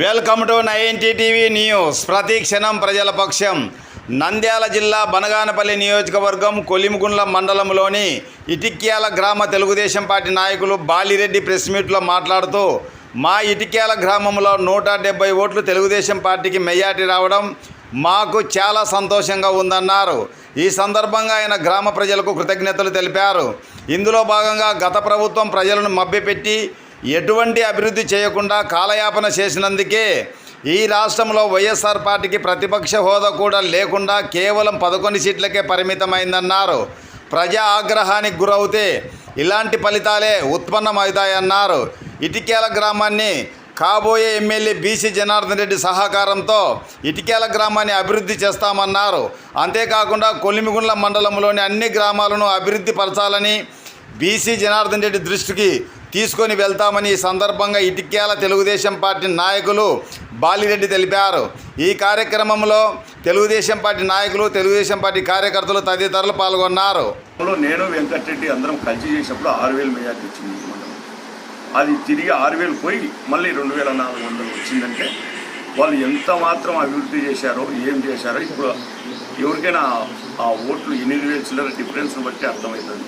Welcome to ninety TV news ప్రతి క్షణం ప్రజల పక్షం. నంద్యాల జిల్లా బనగానపల్లి నియోజకవర్గం కొలిమిగుండ్ల మండలంలోని ఇటిక్యాల గ్రామ తెలుగుదేశం పార్టీ నాయకులు బాలిరెడ్డి ప్రెస్ మీట్లో మాట్లాడుతూ మా ఇటిక్యాల గ్రామంలో నూట డెబ్బై ఓట్లు తెలుగుదేశం పార్టీకి మెజార్టీ రావడం మాకు చాలా సంతోషంగా ఉందన్నారు. ఈ సందర్భంగా ఆయన గ్రామ ప్రజలకు కృతజ్ఞతలు తెలిపారు. ఇందులో భాగంగా గత ప్రభుత్వం ప్రజలను మభ్యపెట్టి ఎటువంటి అభివృద్ధి చేయకుండా కాలయాపన చేసినందుకే ఈ రాష్ట్రంలో వైఎస్ఆర్ పార్టీకి ప్రతిపక్ష హోదా కూడా లేకుండా కేవలం పదకొండు సీట్లకే పరిమితమైందన్నారు. ప్రజా ఆగ్రహానికి గురవుతే ఇలాంటి ఫలితాలే ఉత్పన్నమవుతాయన్నారు. ఇటికేల గ్రామాన్ని కాబోయే ఎమ్మెల్యే బీసీ జనార్దన్ రెడ్డి సహకారంతో ఇటికేల గ్రామాన్ని అభివృద్ధి చేస్తామన్నారు. అంతేకాకుండా కొలిమిగుండ్ల మండలంలోని అన్ని గ్రామాలను అభివృద్ధి పరచాలని బీసీ జనార్దన్ రెడ్డి దృష్టికి తీసుకొని వెళ్తామని ఈ సందర్భంగా ఇటిక్యాల తెలుగుదేశం పార్టీ నాయకులు బాలిరెడ్డి తెలిపారు. ఈ కార్యక్రమంలో తెలుగుదేశం పార్టీ నాయకులు తెలుగుదేశం పార్టీ కార్యకర్తలు తదితరులు పాల్గొన్నారు. నేను వెంకటరెడ్డి అందరం కలిసి చేసినప్పుడు ఆరు వేలు మెజార్టీ వచ్చింది అది తిరిగి ఆరు వేలు పోయి మళ్ళీ రెండు వేల నాలుగు వందలు వచ్చిందంటే వాళ్ళు ఎంత మాత్రం అభివృద్ధి చేశారో ఏం చేశారో ఇప్పుడు ఎవరికైనా ఆ ఓట్లు ఎనిమిది వేల చిల్లర డిఫరెన్స్ని బట్టి అర్థమవుతుంది.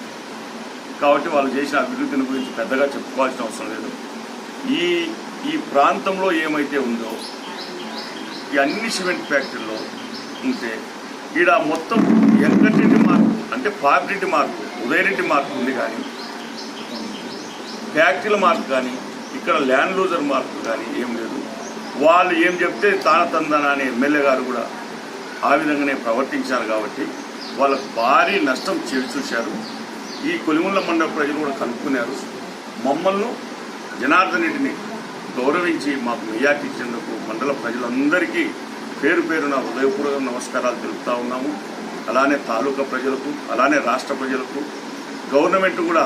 కాబట్టి వాళ్ళు చేసిన అభివృద్ధిని గురించి పెద్దగా చెప్పుకోవాల్సిన అవసరం లేదు. ఈ ఈ ప్రాంతంలో ఏమైతే ఉందో ఈ అన్ని సిమెంట్ ఫ్యాక్టరీలో ఉంటే ఈడ మొత్తం వెంకటరెడ్డి మార్కు అంటే పాపిరెడ్డి మార్కు ఉదయరెడ్డి మార్కు ఉంది కానీ ఫ్యాక్టరీల మార్కు కానీ ఇక్కడ ల్యాండ్ లూజర్ మార్కు కానీ ఏం లేదు. వాళ్ళు ఏం చెప్తే తానతందన అనే ఎమ్మెల్యే గారు కూడా ఆ విధంగానే ప్రవర్తించారు కాబట్టి వాళ్ళకు భారీ నష్టం చూశారు ఈ కొలిముళ్ళ మండల ప్రజలు కూడా కనుక్కున్నారు. మమ్మల్ని జనార్దన్ రెడ్డిని గౌరవించి మాకు మెజార్టీ ఇచ్చేందుకు మండల ప్రజలందరికీ పేరు పేరున హృదయపూర్వక నమస్కారాలు తెలుపుతా ఉన్నాము. అలానే తాలూకా ప్రజలకు అలానే రాష్ట్ర ప్రజలకు. గవర్నమెంట్ కూడా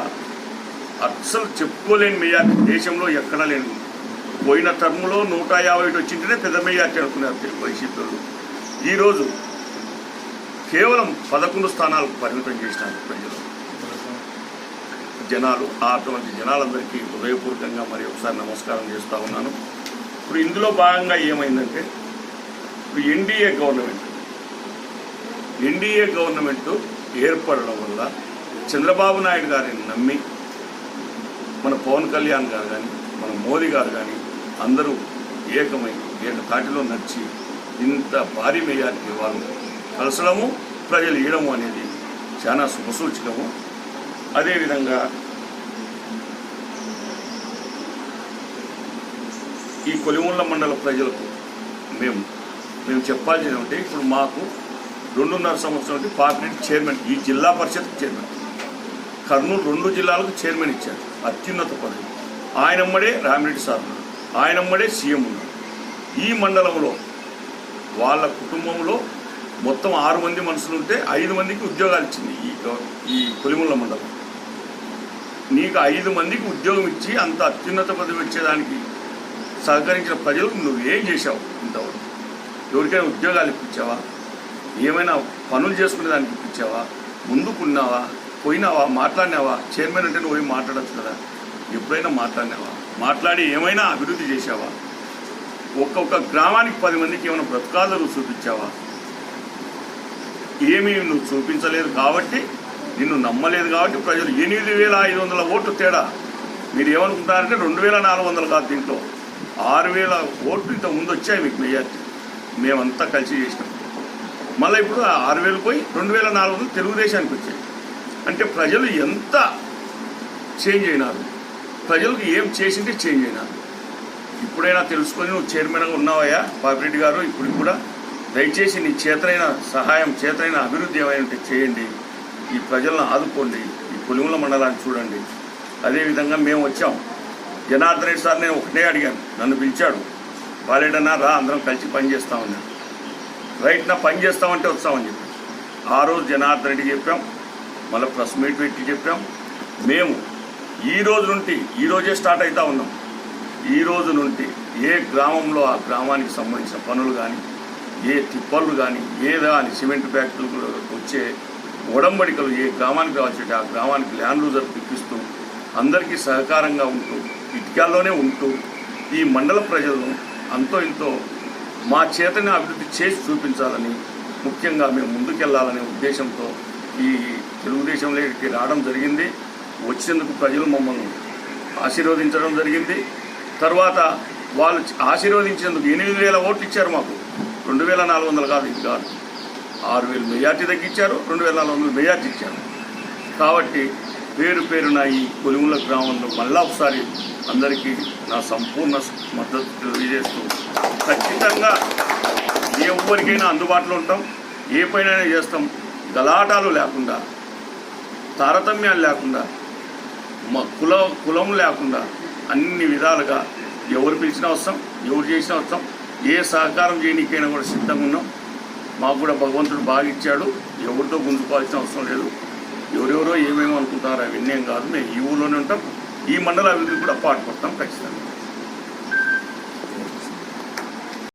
అస్సలు చెప్పుకోలేని మెజార్టీ దేశంలో ఎక్కడా లేని పోయిన టర్మ్లో నూట యాభై ఒకటి వచ్చింటేనే పెద్ద మెజార్టీ అనుకున్నారు తెలుగు ఈరోజు కేవలం పదకొండు స్థానాలకు పరిమితం చేసినారు ప్రజలు. జనాలు అటువంటి జనాలందరికీ హృదయపూర్వకంగా మరి ఒకసారి నమస్కారం చేస్తూ ఉన్నాను. ఇప్పుడు ఇందులో భాగంగా ఏమైందంటే ఇప్పుడు ఎన్డీఏ గవర్నమెంట్ ఎన్డీఏ గవర్నమెంట్ ఏర్పడడం వల్ల చంద్రబాబు నాయుడు గారిని నమ్మి మన పవన్ కళ్యాణ్ గారు కానీ మన మోదీ గారు కానీ అందరూ ఏకమై ఏక తాటిలో నడిచి ఇంత భారీ మెజార్టీ వాళ్ళు కలసడము ప్రజలు ఇవ్వడము అనేది చాలా శుభసూచకము. అదేవిధంగా ఈ కొలిముల మండల ప్రజలకు మేము మేము చెప్పాల్సింది అంటే ఇప్పుడు మాకు రెండున్నర సంవత్సరం నుండి పార్లమెంట్ చైర్మన్ ఈ జిల్లా పరిషత్ చైర్మన్ కర్నూలు రెండు జిల్లాలకు చైర్మన్ ఇచ్చారు అత్యున్నత పదవి. ఆయనమ్మడే రామిరెడ్డి సార్ ఉన్నారు ఆయనమ్మడే సీఎం ఉన్నారు. ఈ మండలంలో వాళ్ళ కుటుంబంలో మొత్తం ఆరు మంది మనుషులు ఉంటే ఐదు మందికి ఉద్యోగాలు ఇచ్చింది ఈ ఈ కొలిముళ్ళ మండలం. నీకు ఐదు మందికి ఉద్యోగం ఇచ్చి అంత అత్యున్నత పదవి వచ్చేదానికి సహకరించిన ప్రజలకు నువ్వేం చేశావు ఇంతవరకు. ఎవరికైనా ఉద్యోగాలు ఇప్పించావా? ఏమైనా పనులు చేసుకునే దానికి ఇప్పించావా? ముందుకున్నావా? పోయినావా? మాట్లాడినావా? చైర్మన్ అంటే నువ్వు ఏం మాట్లాడచ్చు కదా. ఎప్పుడైనా మాట్లాడినావా? మాట్లాడి ఏమైనా అభివృద్ధి చేశావా? ఒక్కొక్క గ్రామానికి పది మందికి ఏమైనా బ్రతకాలు చూపించావా? ఏమీ నువ్వు చూపించలేదు కాబట్టి నిన్ను నమ్మలేదు కాబట్టి ప్రజలు ఎనిమిది వేల ఐదు వందల ఓట్లు తేడా. మీరు ఏమనుకుంటారంటే రెండు వేల నాలుగు వందలు కాదు దీంట్లో. ఆరు వేల ఓట్లు ఇంత ముందు వచ్చాయి మీకు మెజార్టీ. మేమంతా కలిసి చేసినాం. మళ్ళీ ఇప్పుడు ఆరు వేలు పోయి రెండు వేల నాలుగు వందలు తెలుగుదేశానికి వచ్చాయి. అంటే ప్రజలు ఎంత చేంజ్ అయినారు? ప్రజలకు ఏం చేసింటే చేంజ్ అయినారు. ఇప్పుడైనా తెలుసుకొని నువ్వు చైర్మన్గా ఉన్నావయ్యా పాపిరెడ్డి గారు ఇప్పుడు కూడా. దయచేసి నీ చేతనైన సహాయం చేతనైన అభివృద్ధి ఏమైనా చేయండి. ఈ ప్రజలను ఆదుకోండి. ఈ పులిముల మండలాన్ని చూడండి. అదేవిధంగా మేము వచ్చాం. జనార్దన్ రెడ్డి సార్ నేను ఒకటే అడిగాను. నన్ను పిలిచాడు. బాలేడన్నా రా అందరం కలిసి పనిచేస్తామని రైట్ నా పని చేస్తామంటే వస్తామని చెప్పి ఆ రోజు జనార్దన్ రెడ్డి చెప్పాం. మళ్ళీ ప్రెస్ మీట్ పెట్టి చెప్పాం. మేము ఈ రోజు నుండి ఈరోజే స్టార్ట్ అవుతా ఉన్నాం. ఈ రోజు నుండి ఏ గ్రామంలో ఆ గ్రామానికి సంబంధించిన పనులు కానీ ఏ తిప్పలు కానీ ఏ కానీ సిమెంట్ ఫ్యాక్టరీలు వచ్చే ఒడంబడికలు ఏ గ్రామానికి కావాల్సి ఆ గ్రామానికి ల్యాండ్ లూజర్ ఇప్పిస్తూ అందరికీ సహకారంగా ఉంటూ ఇటుకాల్లోనే ఉంటూ ఈ మండల ప్రజలను అంతో ఇంతో మా చేతని అభివృద్ధి చేసి చూపించాలని ముఖ్యంగా మేము ముందుకెళ్ళాలనే ఉద్దేశంతో ఈ తెలుగుదేశంలోకి రావడం జరిగింది. వచ్చేందుకు ప్రజలు మమ్మల్ని ఆశీర్వదించడం జరిగింది. తర్వాత వాళ్ళు ఆశీర్వదించేందుకు ఎనిమిది వేల ఓట్లు ఇచ్చారు మాకు. రెండు వేల నాలుగు వందలు కాదు ఇది కాదు. ఆరు వేలు మెజార్టీ తగ్గించారు రెండు వేల నాలుగు వందలు మెజార్టీ ఇచ్చారు. కాబట్టి పేరు పేరున ఈ కొలుముల గ్రామంలో మళ్ళా ఒకసారి అందరికీ నా సంపూర్ణ మద్దతు తెలియజేస్తూ ఖచ్చితంగా ఎవరికైనా అందుబాటులో ఉంటాం ఏ పైన చేస్తాం. గలాటాలు లేకుండా తారతమ్యాలు లేకుండా మా కుల కులం లేకుండా అన్ని విధాలుగా ఎవరు పిలిచినా వస్తాం ఎవరు చేసినా వస్తాం ఏ సహకారం చేయడానికైనా కూడా సిద్ధంగా ఉన్నాం. మాకు కూడా భగవంతుడు బాగా ఇచ్చాడు. ఎవరితో గుంజుకోవాల్సిన అవసరం లేదు. ఎవరెవరో ఏమేమో అనుకుంటారో అవన్నీ ఏం కాదు. మేము ఈ ఊళ్ళోనే ఉంటాం. ఈ మండల అభివృద్ధి కూడా పాటుపడతాం ఖచ్చితంగా.